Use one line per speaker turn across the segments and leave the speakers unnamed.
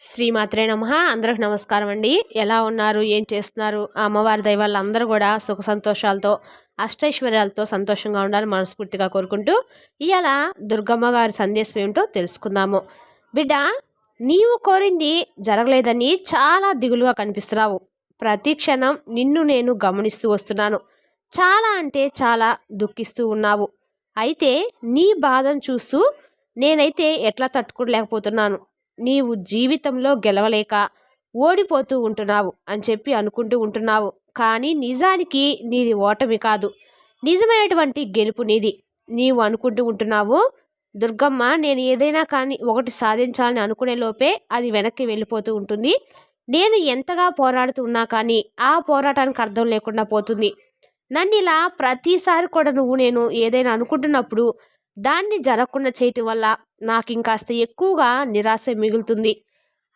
శ్రీమాత్రే నమ. అందరికి నమస్కారం అండి. ఎలా ఉన్నారు? ఏం చేస్తున్నారు? అమ్మవారి దైవాళ్ళు అందరూ కూడా సుఖ సంతోషాలతో అష్టైశ్వర్యాలతో సంతోషంగా ఉండాలని మనస్ఫూర్తిగా కోరుకుంటూ ఇవాళ దుర్గమ్మ గారి సందేశం ఏమిటో తెలుసుకుందాము. బిడ్డ నీవు కోరింది జరగలేదని చాలా దిగులుగా కనిపిస్తున్నావు. ప్రతి క్షణం నిన్ను నేను గమనిస్తూ వస్తున్నాను. చాలా అంటే చాలా దుఃఖిస్తూ ఉన్నావు. అయితే నీ బాధను చూస్తూ నేనైతే ఎట్లా తట్టుకోలేకపోతున్నాను. నీవు జీవితంలో గెలవలేక ఓడిపోతూ ఉంటున్నావు అని చెప్పి అనుకుంటూ ఉంటున్నావు. కానీ నిజానికి నీది ఓటమి కాదు. నిజమైనటువంటి గెలుపు నీది. నీవు అనుకుంటూ ఉంటున్నావు దుర్గమ్మ నేను ఏదైనా కానీ ఒకటి సాధించాలని అనుకునే లోపే అది వెనక్కి వెళ్ళిపోతూ ఉంటుంది. నేను ఎంతగా పోరాడుతున్నా కానీ ఆ పోరాటానికి అర్థం లేకుండా పోతుంది. నన్ను ఇలా ప్రతిసారి కూడా నువ్వు నేను ఏదైనా అనుకుంటున్నప్పుడు దాన్ని జరగకుండా చేయటం వల్ల నాకు ఇంకాస్త ఎక్కువగా నిరాశ మిగులుతుంది.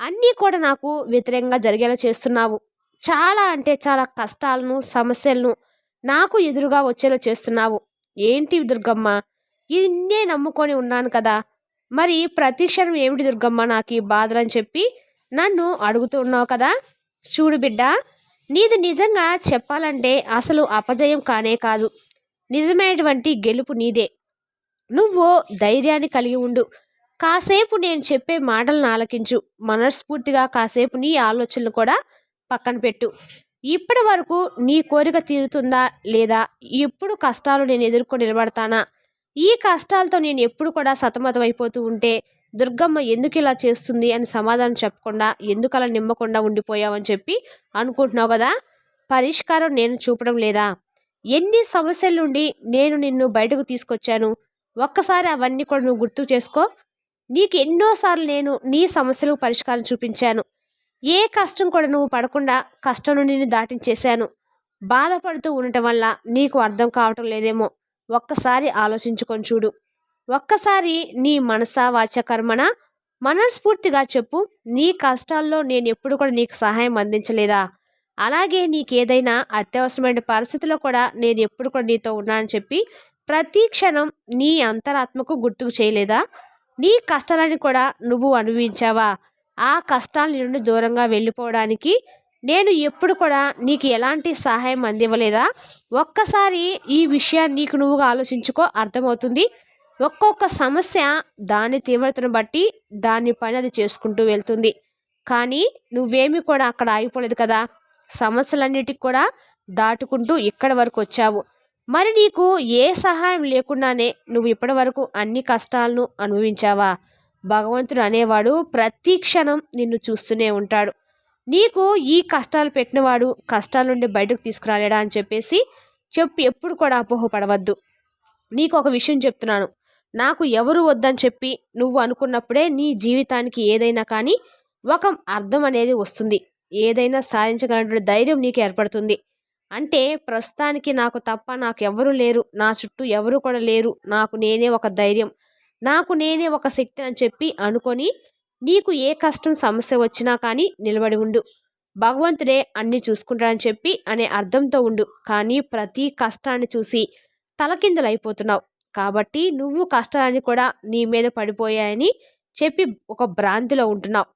అన్నీ కూడా నాకు వ్యతిరేకంగా జరిగేలా చేస్తున్నావు. చాలా అంటే చాలా కష్టాలను సమస్యలను నాకు ఎదురుగా వచ్చేలా చేస్తున్నావు. ఏంటి దుర్గమ్మ? ఇన్నే నమ్ముకొని ఉన్నాను కదా. మరి ప్రతి క్షణం ఏమిటి దుర్గమ్మ నాకు ఈ బాధలని చెప్పి నన్ను అడుగుతున్నావు కదా? చూడు బిడ్డ నీది నిజంగా చెప్పాలంటే అసలు అపజయం కానే కాదు. నిజమైనటువంటి గెలుపు నీదే. నువ్వు ధైర్యాన్ని కలిగి ఉండు. కాసేపు నేను చెప్పే మాటలను ఆలకించు. మనస్ఫూర్తిగా కాసేపు నీ ఆలోచనలు కూడా పక్కన పెట్టు. ఇప్పటి వరకు నీ కోరిక తీరుతుందా లేదా? ఎప్పుడు కష్టాలు నేను ఎదుర్కొని నిలబడతానా? ఈ కష్టాలతో నేను ఎప్పుడు కూడా సతమతం అయిపోతూ ఉంటే దుర్గమ్మ ఎందుకు ఇలా చేస్తుంది అని సమాధానం చెప్పకుండా ఎందుకు అలా నిమ్మకుండా ఉండిపోయావని చెప్పి అనుకుంటున్నావు కదా? పరిష్కారం నేను చూపడం లేదా? ఎన్ని సమస్యల నుండి నేను నిన్ను బయటకు తీసుకొచ్చాను? ఒక్కసారి అవన్నీ కూడా నువ్వు గుర్తు చేసుకో. నీకు ఎన్నోసార్లు నేను నీ సమస్యలకు పరిష్కారం చూపించాను. ఏ కష్టం కూడా నువ్వు పడకుండా కష్టం నుండి నిన్ను దాటించేశాను. బాధపడుతూ ఉండటం వల్ల నీకు అర్థం కావటం లేదేమో. ఒక్కసారి ఆలోచించుకొని చూడు. ఒక్కసారి నీ మనసా వాచ కర్మణ మనస్ఫూర్తిగా చెప్పు. నీ కష్టాల్లో నేను ఎప్పుడు కూడా నీకు సహాయం అందించలేదా? అలాగే నీకు ఏదైనా అత్యవసరమైన పరిస్థితిలో కూడా నేను ఎప్పుడు కూడా నీతో ఉన్నానని చెప్పి ప్రతి క్షణం నీ అంతరాత్మకు గుర్తుకు చేయలేదా? నీ కష్టాలని కూడా నువ్వు అనుభవించావా? ఆ కష్టాల నుండి దూరంగా వెళ్ళిపోవడానికి నేను ఎప్పుడు కూడా నీకు ఎలాంటి సహాయం అందివ్వలేదా? ఒక్కసారి ఈ విషయాన్ని నీకు నువ్వుగా ఆలోచించుకో అర్థమవుతుంది. ఒక్కొక్క సమస్య దాని తీవ్రతను బట్టి దాని పని అది చేసుకుంటూ వెళ్తుంది. కానీ నువ్వేమి కూడా అక్కడ ఆగిపోలేదు కదా? సమస్యలన్నిటికి కూడా దాటుకుంటూ ఇక్కడి వరకు వచ్చావు. మరి నీకు ఏ సహాయం లేకుండానే నువ్వు ఇప్పటి వరకు అన్ని కష్టాలను అనుభవించావా? భగవంతుడు అనేవాడు ప్రతి క్షణం నిన్ను చూస్తూనే ఉంటాడు. నీకు ఈ కష్టాలు పెట్టినవాడు కష్టాల నుండి బయటకు తీసుకురాలేడా అని చెప్పేసి చెప్పి ఎప్పుడు కూడా అపోహపడవద్దు. నీకు ఒక విషయం చెప్తున్నాను. నాకు ఎవరు వద్దని చెప్పి నువ్వు అనుకున్నప్పుడే నీ జీవితానికి ఏదైనా కానీ ఒక అర్థం అనేది వస్తుంది. ఏదైనా సాధించగలటువంటి ధైర్యం నీకు ఏర్పడుతుంది. అంటే ప్రస్తుతానికి నాకు తప్ప నాకు ఎవరు లేరు. నా చుట్టూ ఎవరు కూడా లేరు. నాకు నేనే ఒక ధైర్యం. నాకు నేనే ఒక శక్తి అని చెప్పి అనుకొని నీకు ఏ కష్టం సమస్య వచ్చినా కానీ నిలబడి ఉండు. భగవంతుడే అన్ని చూసుకుంటాడని చెప్పి అనే అర్థంతో ఉండు. కానీ ప్రతి కష్టాన్ని చూసి తలకిందులైపోతున్నావు. కాబట్టి నువ్వు కష్టాన్ని కూడా నీ మీద పడిపోయాయని చెప్పి ఒక భ్రాంతిలో ఉంటున్నావు.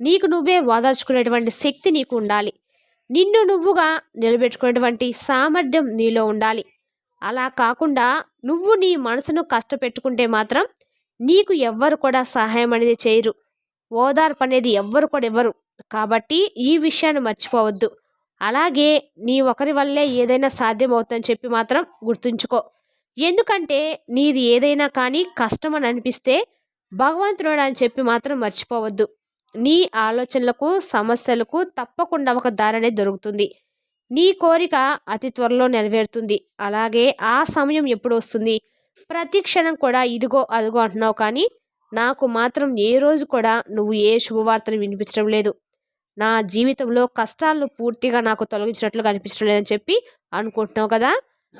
నీకు నువ్వే ఓదార్చుకునేటువంటి శక్తి నీకు ఉండాలి. నిన్ను నువ్వుగా నిలబెట్టుకునేటువంటి సామర్థ్యం నీలో ఉండాలి. అలా కాకుండా నువ్వు నీ మనసును కష్టపెట్టుకుంటే మాత్రం నీకు ఎవ్వరు కూడా సహాయం అనేది చేయరు. ఓదార్పు అనేది ఎవ్వరు కూడా ఇవ్వరు. కాబట్టి ఈ విషయాన్ని మర్చిపోవద్దు. అలాగే నీ ఒకరి వల్లే ఏదైనా సాధ్యమవుతుందని చెప్పి మాత్రం గుర్తుంచుకో. ఎందుకంటే నీది ఏదైనా కానీ కష్టం అని అనిపిస్తే భగవంతుడు అని చెప్పి మాత్రం మర్చిపోవద్దు. నీ ఆలోచనలకు సమస్యలకు తప్పకుండా ఒక దారి దొరుకుతుంది. నీ కోరిక అతి త్వరలో నెరవేరుతుంది. అలాగే ఆ సమయం ఎప్పుడు వస్తుంది? ప్రతి క్షణం కూడా ఇదిగో అదిగో అంటున్నావు కానీ నాకు మాత్రం ఏ రోజు కూడా నువ్వు ఏ శుభవార్తను వినిపించడం లేదు. నా జీవితంలో కష్టాలను పూర్తిగా నాకు తొలగించినట్లుగా అనిపించడం లేదని చెప్పి అనుకుంటున్నావు కదా?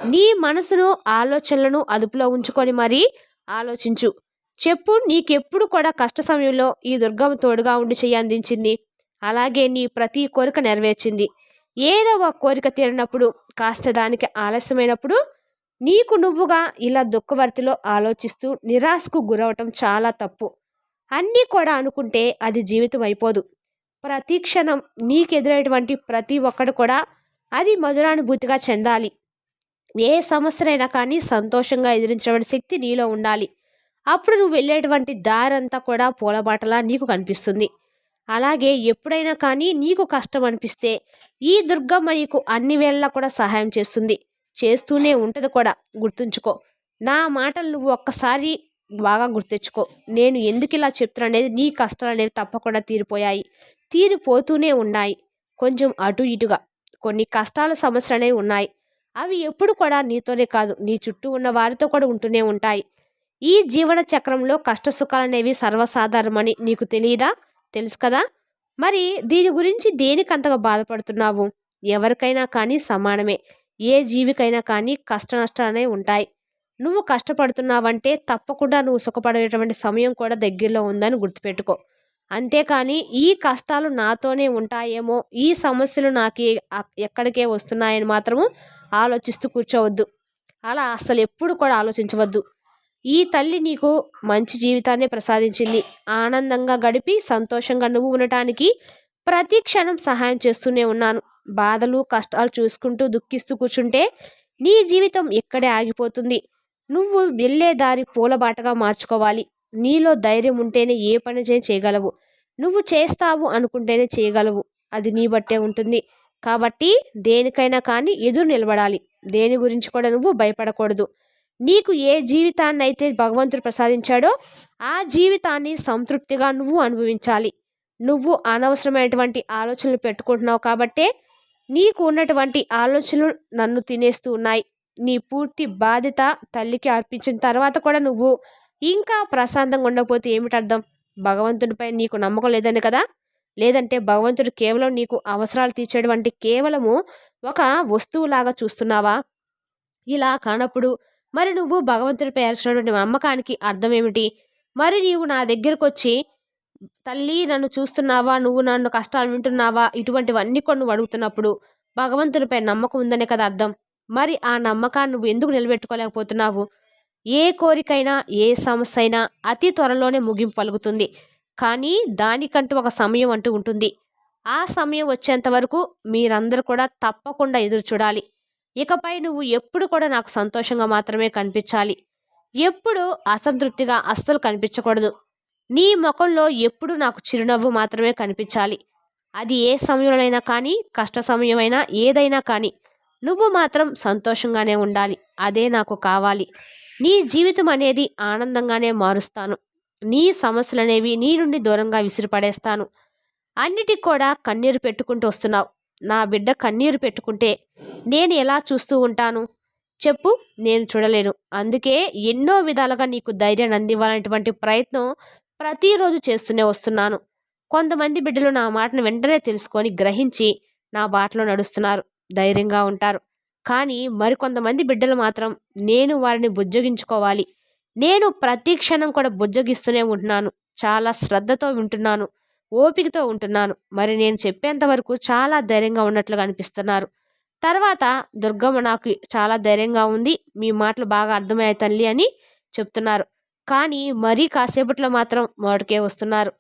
నీ మనసును ఆలోచనలను అదుపులో ఉంచుకొని మరీ ఆలోచించు. చెప్పు నీకెప్పుడు కూడా కష్ట సమయంలో ఈ దుర్గమ్మ తోడుగా ఉండి చెయ్యి అందించింది. అలాగే నీ ప్రతి కోరిక నెరవేర్చింది. ఏదో ఒక కోరిక తీరినప్పుడు కాస్త దానికి ఆలస్యమైనప్పుడు నీకు నువ్వుగా ఇలా దుఃఖవర్తిలో ఆలోచిస్తూ నిరాశకు గురవటం చాలా తప్పు. అన్నీ కూడా అనుకుంటే అది జీవితం అయిపోదు. ప్రతి క్షణం నీకు ఎదురైనటువంటి ప్రతి ఒక్కడు కూడా అది మధురానుభూతిగా చెందాలి. ఏ సమస్యనైనా కానీ సంతోషంగా ఎదిరించడం శక్తి నీలో ఉండాలి. అప్పుడు నువ్వు వెళ్ళేటువంటి దారంతా కూడా పూలబాటలా నీకు కనిపిస్తుంది. అలాగే ఎప్పుడైనా కానీ నీకు కష్టం అనిపిస్తే ఈ దుర్గమ్మ నీకు అన్ని వేళలా కూడా సహాయం చేస్తుంది. చేస్తూనే ఉంటుంది కూడా. గుర్తుంచుకో. నా మాటలు నువ్వు ఒక్కసారి బాగా గుర్తెచ్చుకో. నేను ఎందుకు ఇలా చెప్తున్నా అనేది నీ కష్టాలు అనేవి తప్పకుండా తీరిపోయాయి. తీరిపోతూనే ఉన్నాయి. కొంచెం అటు ఇటుగా. కొన్ని కష్టాల సమస్యలు అనేవి ఉన్నాయి. అవి ఎప్పుడు కూడా నీతోనే కాదు. నీ చుట్టూ ఉన్న వారితో కూడా ఉంటూనే ఉంటాయి. ఈ జీవన చక్రంలో కష్ట సుఖాలు అనేవి సర్వసాధారణమని నీకు తెలియదా? తెలుసు కదా? మరి దీని గురించి దేనికి అంతగా బాధపడుతున్నావు? ఎవరికైనా కానీ సమానమే. ఏ జీవికైనా కానీ కష్ట నష్టాలనే ఉంటాయి. నువ్వు కష్టపడుతున్నావంటే తప్పకుండా నువ్వు సుఖపడేటువంటి సమయం కూడా దగ్గరలో ఉందని గుర్తుపెట్టుకో. అంతేకాని ఈ కష్టాలు నాతోనే ఉంటాయేమో ఈ సమస్యలు నాకు ఎక్కడికే వస్తున్నాయని మాత్రము ఆలోచిస్తూ కూర్చోవద్దు. అలా అసలు ఎప్పుడు కూడా ఆలోచించవద్దు. ఈ తల్లి నీకు మంచి జీవితాన్ని ప్రసాదించింది. ఆనందంగా గడిపి సంతోషంగా నువ్వు ఉండటానికి ప్రతి క్షణం సహాయం చేస్తూనే ఉన్నాను. బాధలు కష్టాలు చూసుకుంటూ దుఃఖిస్తూ కూర్చుంటే నీ జీవితం ఇక్కడే ఆగిపోతుంది. నువ్వు వెళ్ళే దారి పూలబాటగా మార్చుకోవాలి. నీలో ధైర్యం ఉంటేనే ఏ పని చేయగలవు. నువ్వు చేస్తావు అనుకుంటేనే చేయగలవు. అది నీ బట్టే ఉంటుంది. కాబట్టి దేనికైనా కానీ ఎదురు నిలబడాలి. దేని గురించి కూడా నువ్వు భయపడకూడదు. నీకు ఏ జీవితాన్ని అయితే భగవంతుడు ప్రసాదించాడో ఆ జీవితాన్ని సంతృప్తిగా నువ్వు అనుభవించాలి. నువ్వు అనవసరమైనటువంటి ఆలోచనలు పెట్టుకుంటున్నావు కాబట్టే నీకు ఉన్నటువంటి ఆలోచనలు నన్ను తినేస్తూ ఉన్నాయి. నీ పూర్తి బాధ్యత తల్లికి అర్పించిన తర్వాత కూడా నువ్వు ఇంకా ప్రశాంతంగా ఉండకపోతే ఏమిటి అర్థం భగవంతుడిపై నీకు నమ్మకం లేదని కదా? లేదంటే భగవంతుడు కేవలం నీకు అవసరాలు తీర్చేటువంటి కేవలము ఒక వస్తువులాగా చూస్తున్నావా? ఇలా కానప్పుడు మరి నువ్వు భగవంతుడిపై పేర్చినటువంటి నమ్మకానికి అర్థం ఏమిటి? మరి నీవు నా దగ్గరకు వచ్చి తల్లి నన్ను చూస్తున్నావా? నువ్వు నన్ను కష్టాలు వింటున్నావా? ఇటువంటివన్నీ కూడా నువ్వు అడుగుతున్నప్పుడు భగవంతునిపై నమ్మకం ఉందనే కదా అర్థం. మరి ఆ నమ్మకాన్ని నువ్వు ఎందుకు నిలబెట్టుకోలేకపోతున్నావు? ఏ కోరికైనా ఏ సమస్య అయినా అతి త్వరలోనే ముగింపు పలుకుతుంది. కానీ దానికంటూ ఒక సమయం అంటూ ఉంటుంది. ఆ సమయం వచ్చేంత వరకు మీరందరూ కూడా తప్పకుండా ఎదురు చూడాలి. ఇకపై నువ్వు ఎప్పుడు కూడా నాకు సంతోషంగా మాత్రమే కనిపించాలి. ఎప్పుడు అసంతృప్తిగా అస్సలు కనిపించకూడదు. నీ ముఖంలో ఎప్పుడు నాకు చిరునవ్వు మాత్రమే కనిపించాలి. అది ఏ సమయంలోనైనా కానీ కష్ట సమయమైనా ఏదైనా కానీ నువ్వు మాత్రం సంతోషంగానే ఉండాలి. అదే నాకు కావాలి. నీ జీవితం అనేది ఆనందంగానే మారుస్తాను. నీ సమస్యలు అనేవి నీ నుండి దూరంగా విసిరిపడేస్తాను. అన్నిటికి కూడా కన్నీరు పెట్టుకుంటూ వస్తున్నావు. నా బిడ్డ కన్నీరు పెట్టుకుంటే నేను ఎలా చూస్తూ ఉంటాను? చెప్పు నేను చూడలేను. అందుకే ఎన్నో విధాలుగా నీకు ధైర్యాన్ని అందివ్వాలనేటువంటి ప్రయత్నం ప్రతిరోజు చేస్తూనే వస్తున్నాను. కొంతమంది బిడ్డలు నా మాటను వెంటనే తెలుసుకొని గ్రహించి నా బాటలో నడుస్తున్నారు. ధైర్యంగా ఉంటారు. కానీ మరికొంతమంది బిడ్డలు మాత్రం నేను వారిని బుజ్జగించుకోవాలి. నేను ప్రతి క్షణం కూడా బుజ్జగిస్తూనే ఉంటున్నాను. చాలా శ్రద్ధతో వింటున్నాను. ఓపికతో ఉంటున్నాను. మరి నేను చెప్పేంత వరకు చాలా ధైర్యంగా ఉన్నట్లుగా అనిపిస్తున్నారు. తర్వాత దుర్గమ్మ నాకు చాలా ధైర్యంగా ఉంది. మీ మాటలు బాగా అర్థమయ్యాయి తల్లి అని చెప్తున్నారు. కానీ మరీ కాసేపట్లో మాత్రం మొదటికే వస్తున్నారు.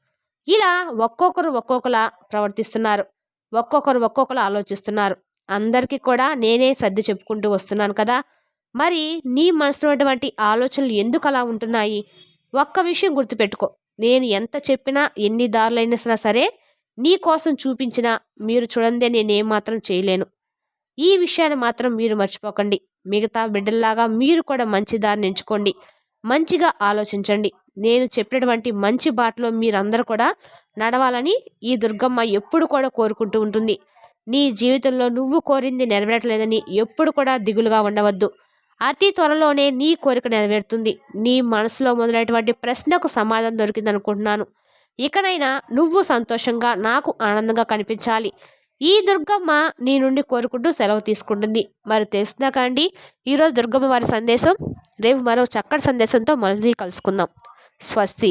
ఇలా ఒక్కొక్కరు ఒక్కొక్కలా ప్రవర్తిస్తున్నారు. ఒక్కొక్కరు ఒక్కొక్కలా ఆలోచిస్తున్నారు. అందరికీ కూడా నేనే సర్ది చెప్పుకుంటూ వస్తున్నాను కదా! మరి నీ మనసులో ఉన్నటువంటి ఆలోచనలు ఎందుకు అలా ఉంటున్నాయి? ఒక్క విషయం గుర్తుపెట్టుకో. నేను ఎంత చెప్పినా ఎన్ని దారులైనా సరే నీ కోసం చూపించినా మీరు చూడందే నేనేమాత్రం చేయలేను. ఈ విషయాన్ని మాత్రం మీరు మర్చిపోకండి. మిగతా బిడ్డల్లాగా మీరు కూడా మంచి దారిని ఎంచుకోండి. మంచిగా ఆలోచించండి. నేను చెప్పినటువంటి మంచి బాటలో మీరందరూ కూడా నడవాలని ఈ దుర్గమ్మ ఎప్పుడు కూడా కోరుకుంటూ ఉంటుంది. నీ జీవితంలో నువ్వు కోరింది నెరవేరట్లేదని ఎప్పుడు కూడా దిగులుగా ఉండవద్దు. అతి త్వరలోనే నీ కోరిక నెరవేరుతుంది. నీ మనసులో మొదలైనటువంటి ప్రశ్నకు సమాధానం దొరికింది అనుకుంటున్నాను ఇకనైనా నువ్వు సంతోషంగా నాకు ఆనందంగా కనిపించాలి. ఈ దుర్గమ్మ నీ నుండి కోరుకుంటూ సెలవు తీసుకుంటుంది. మరి తెలిసిందా కాండి ఈరోజు దుర్గమ్మ వారి సందేశం. రేపు మరో చక్కటి సందేశంతో మళ్ళీ కలుసుకుందాం. స్వస్తి.